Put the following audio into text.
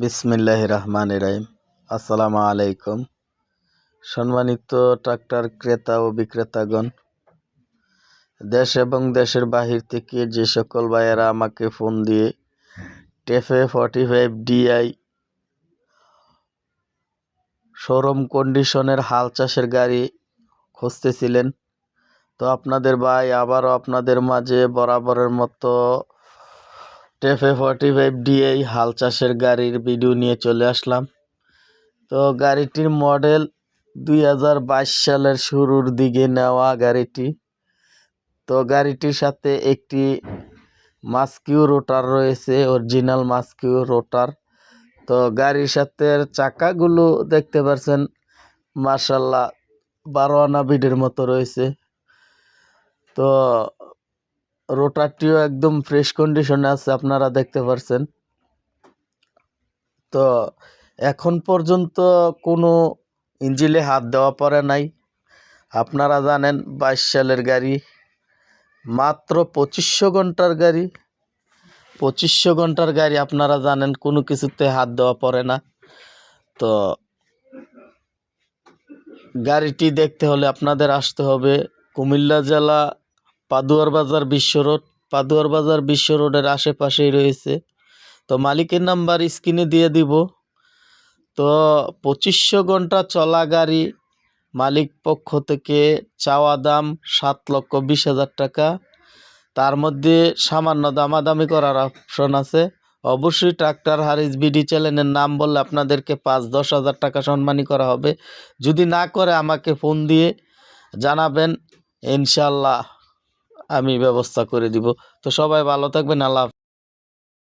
বিসমিল্লাহ রহমান রাহিম। আসসালামু আলাইকুম। সম্মানিত ট্রাক্টর ক্রেতা ও বিক্রেতাগণ, দেশ এবং দেশের বাহির থেকে যে সকল ভাইয়েরা আমাকে ফোন দিয়ে TAFE forty five DI showroom কন্ডিশনের হাল চাষের গাড়ি খুঁজতেছিলেন। তো আপনাদের ভাই আবারও আপনাদের মাঝে বরাবরের মতো টেফে ফর্টি ফাইভ ডিআই হাল চাষের গাড়ির ভিডিও নিয়ে চলে আসলাম। তো গাড়িটির মডেল দুই হাজার বাইশ সালের শুরুর দিকে নেওয়া গাড়িটি। তো গাড়িটির সাথে একটি মাস্কিউ রোটার রয়েছে অরিজিনাল মাস্কিউ রোটার তো গাড়ির সাথে চাকাগুলো দেখতে পাচ্ছেন মার্শাল্লাহ বারো আনা বিডের মতো রয়েছে। তো রোটারটিও একদম ফ্রেশ কন্ডিশনে আছে, আপনারা দেখতে পারছেন। তো এখন পর্যন্ত কোনো ইঞ্জিলে হাত দেওয়া পড়ে নাই। আপনারা জানেন, বাইশ সালের গাড়ি, মাত্র পঁচিশশো ঘণ্টার গাড়ি। পঁচিশশো ঘণ্টার গাড়ি আপনারা জানেন, কোনো কিছুতে হাত দেওয়া পড়ে না। তো গাড়িটি দেখতে হলে আপনাদের আসতে হবে কুমিল্লা জেলা পাদুয়ার বাজার বিশ্ব রোড। পাদুয়ার বাজার বিশ্ব রোডের আশেপাশেই রয়েছে। তো মালিকের নাম্বার স্ক্রিনে দিয়ে দিব। তো পঁচিশশো ঘণ্টা চলা গাড়ি, মালিক পক্ষ থেকে চাওয়া দাম সাত লক্ষ বিশ হাজার টাকা। তার মধ্যে সামান্য দামাদামি করার অপশন আছে। অবশ্যই ট্রাক্টর হারিস বিডি চ্যানেলের নাম বললে আপনাদেরকে পাঁচ দশ হাজার টাকা সম্মানী করা হবে। যদি না করে আমাকে ফোন দিয়ে জানাবেন ইনশাল্লাহ আমি ব্যবস্থা করে দিব তো সবাই ভালো থাকবেন আল্লাহ।